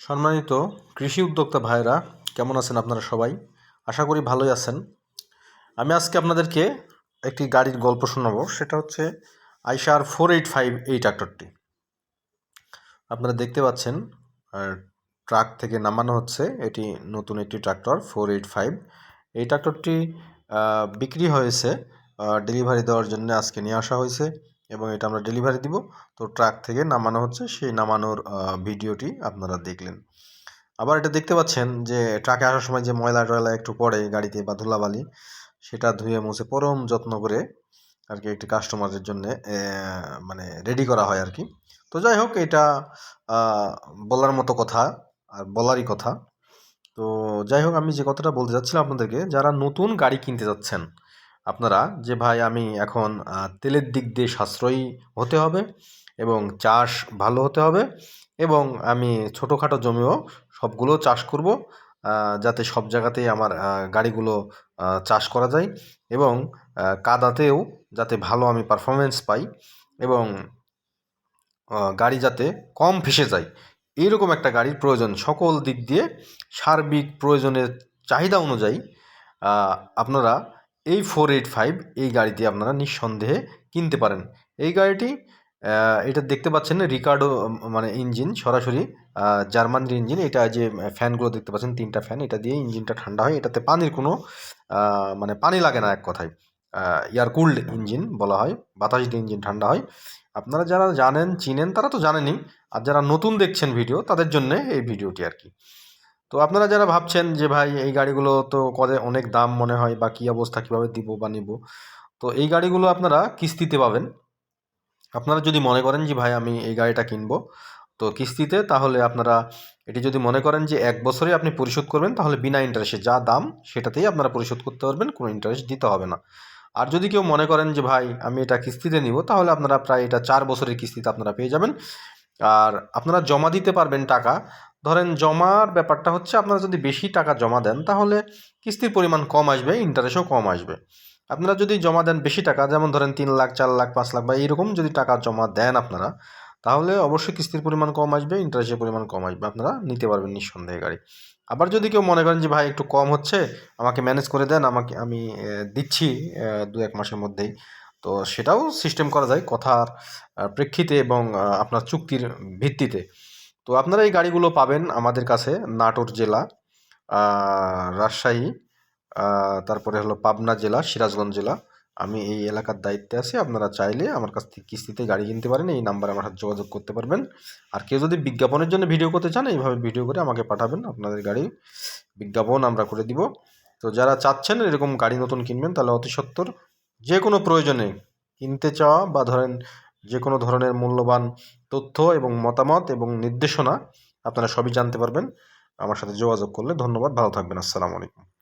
সম্মানিত কৃষি উদ্যোক্তা ভাইরা কেমন আছেন আপনারা সবাই? আশা করি ভালোই আছেন। আমি আজকে আপনাদেরকে একটি গাড়ির গল্প শোনাবো, সেটা হচ্ছে আইসার ফোর এইট ফাইভ এই ট্রাক্টরটি। আপনারা দেখতে পাচ্ছেন ট্রাক থেকে নামানো হচ্ছে, এটি নতুন একটি ট্রাক্টর, ফোর এইট ফাইভ। এই ট্রাক্টরটি বিক্রি হয়েছে ডেলিভারি দেওয়ার জন্য আজকে নিয়ে আসা হয়েছে। এবং এটা আমরা ডেলিভারি দিব। তো ট্রাক থেকে নামানো হচ্ছে, সেই নামানোর ভিডিওটি আপনারা দেখলেন। আবার এটা দেখতে পাচ্ছেন যে ট্রাকে আসার সময় যে ময়লা টয়লা একটু পড়ে গাড়িতে বা ধুলাবালি, সেটা ধুয়ে মুছে পরম যত্ন করে আর কি একটি কাস্টমারের জন্য মানে রেডি করা হয় আর কি তো যাই হোক, এটা বলার মতো কথা আর বলারই কথা। তো যাই হোক, আমি যে কথাটা বলতে চাচ্ছিলাম আপনাদেরকে, যারা নতুন গাড়ি কিনতে যাচ্ছেন আপনারা যে ভাই আমি এখন তেলের দিক দিয়ে সাশ্রয়ী হতে হবে এবং চাষ ভালো হতে হবে এবং আমি ছোটোখাটো জমিও সবগুলো চাষ করব যাতে সব জায়গাতেই আমার গাড়িগুলো চাষ করা যায় এবং কাদাতেও যাতে ভালো আমি পারফরমেন্স পাই এবং গাড়ি যাতে কম ফেসে যায়। এইরকম একটা গাড়ির প্রয়োজন সকল দিক দিয়ে সার্বিক প্রয়োজনের চাহিদা অনুযায়ী আপনারা এই ফোর এইট ফাইভ এই গাড়িটি আপনারা নিঃসন্দেহে কিনতে পারেন। এই গাড়িটি এটা দেখতে পাচ্ছেন রিকার্ডো মানে ইঞ্জিন সরাসরি জার্মানির ইঞ্জিন এটা যে ফ্যানগুলো দেখতে পাচ্ছেন, তিনটা ফ্যান এটা দিয়ে ইঞ্জিনটা ঠান্ডা হয়। এটাতে পানির কোনো মানে পানি লাগে না এক কথায়। এয়ার কুল্ড ইঞ্জিন বলা হয় বাতাস দিয়ে ইঞ্জিন ঠান্ডা হয়। আপনারা যারা জানেন, চিনেন, তারা তো জানেনই। আর যারা নতুন দেখছেন ভিডিও তাদের জন্য এই ভিডিওটি আর কি। তো আপনারা যারা ভাবছেন যে, ভাই, এই গাড়িগুলো তো কদে অনেক দাম মনে হয় বা কী অবস্থা, কীভাবে দিব বা নিব? তো এই গাড়িগুলো আপনারা কিস্তিতে পাবেন। আপনারা যদি মনে করেন যে, ভাই, আমি এই গাড়িটা কিনবো। তো কিস্তিতে তাহলে আপনারা এটি যদি মনে করেন যে, এক বছরে আপনি পরিশোধ করবেন, তাহলে বিনা ইন্টারেস্টে যা দাম, সেটাতেই আপনারা পরিশোধ করতে পারবেন, কোনো ইন্টারেস্ট দিতে হবে না। আর যদি কেউ মনে করেন যে, ভাই, আমি এটা কিস্তিতে নিব, তাহলে আপনারা প্রায় এটা চার বছরের কিস্তিতে আপনারা পেয়ে যাবেন। আর আপনারা জমা দিতে পারবেন টাকা। ধরেন জমার ব্যাপারটা হচ্ছে আপনারা যদি বেশি টাকা জমা দেন তাহলে কিস্তির পরিমাণ কম আসবে ইন্টারেস্টও কম আসবে। আপনারা যদি জমা দেন বেশি টাকা, যেমন ধরেন তিন লাখ, চার লাখ, পাঁচ লাখ বা এইরকম যদি টাকা জমা দেন আপনারা, তাহলে অবশ্যই কিস্তির পরিমাণ কম আসবে ইন্টারেস্টের পরিমাণ কম আসবে, আপনারা নিতে পারবেন নিঃসন্দেহে গাড়ি। আবার যদি কেউ মনে করেন যে, ভাই, একটু কম হচ্ছে, আমাকে ম্যানেজ করে দেন, আমাকে আমি দিচ্ছি দু এক মাসের মধ্যেই। তো সেটাও সিস্টেম করা যায় কথার প্রেক্ষিতে এবং আপনার চুক্তির ভিত্তিতে। তো আপনারা এই গাড়িগুলো পাবেন আমাদের কাছে নাটোর জেলা রাজশাহী তারপরে হলো পাবনা জেলা, সিরাজগঞ্জ জেলা। আমি এই এলাকার দায়িত্বে আছি, আপনারা চাইলে আমার কাছ থেকে কিস্তিতে গাড়ি কিনতে পারেন, এই নাম্বারে আমার সাথে যোগাযোগ করতে পারবেন। আর কেউ যদি বিজ্ঞাপনের জন্য ভিডিও করতে চান, এইভাবে ভিডিও করে আমাকে পাঠাবেন, আপনাদের গাড়ি বিজ্ঞাপন আমরা করে দিব। তো যারা চাচ্ছেন এরকম গাড়ি নতুন কিনবেন, তাহলে অতি সত্বর যে কোনো প্রয়োজনে কিনতে চাওয়া বা ধরেন যে কোনো ধরনের মূল্যবান তথ্য এবং মতামত এবং নির্দেশনা আপনারা সবই জানতে পারবেন। আমার সাথে যোগাযোগ করলে ধন্যবাদ। ভালো থাকবেন। আসসালামু আলাইকুম।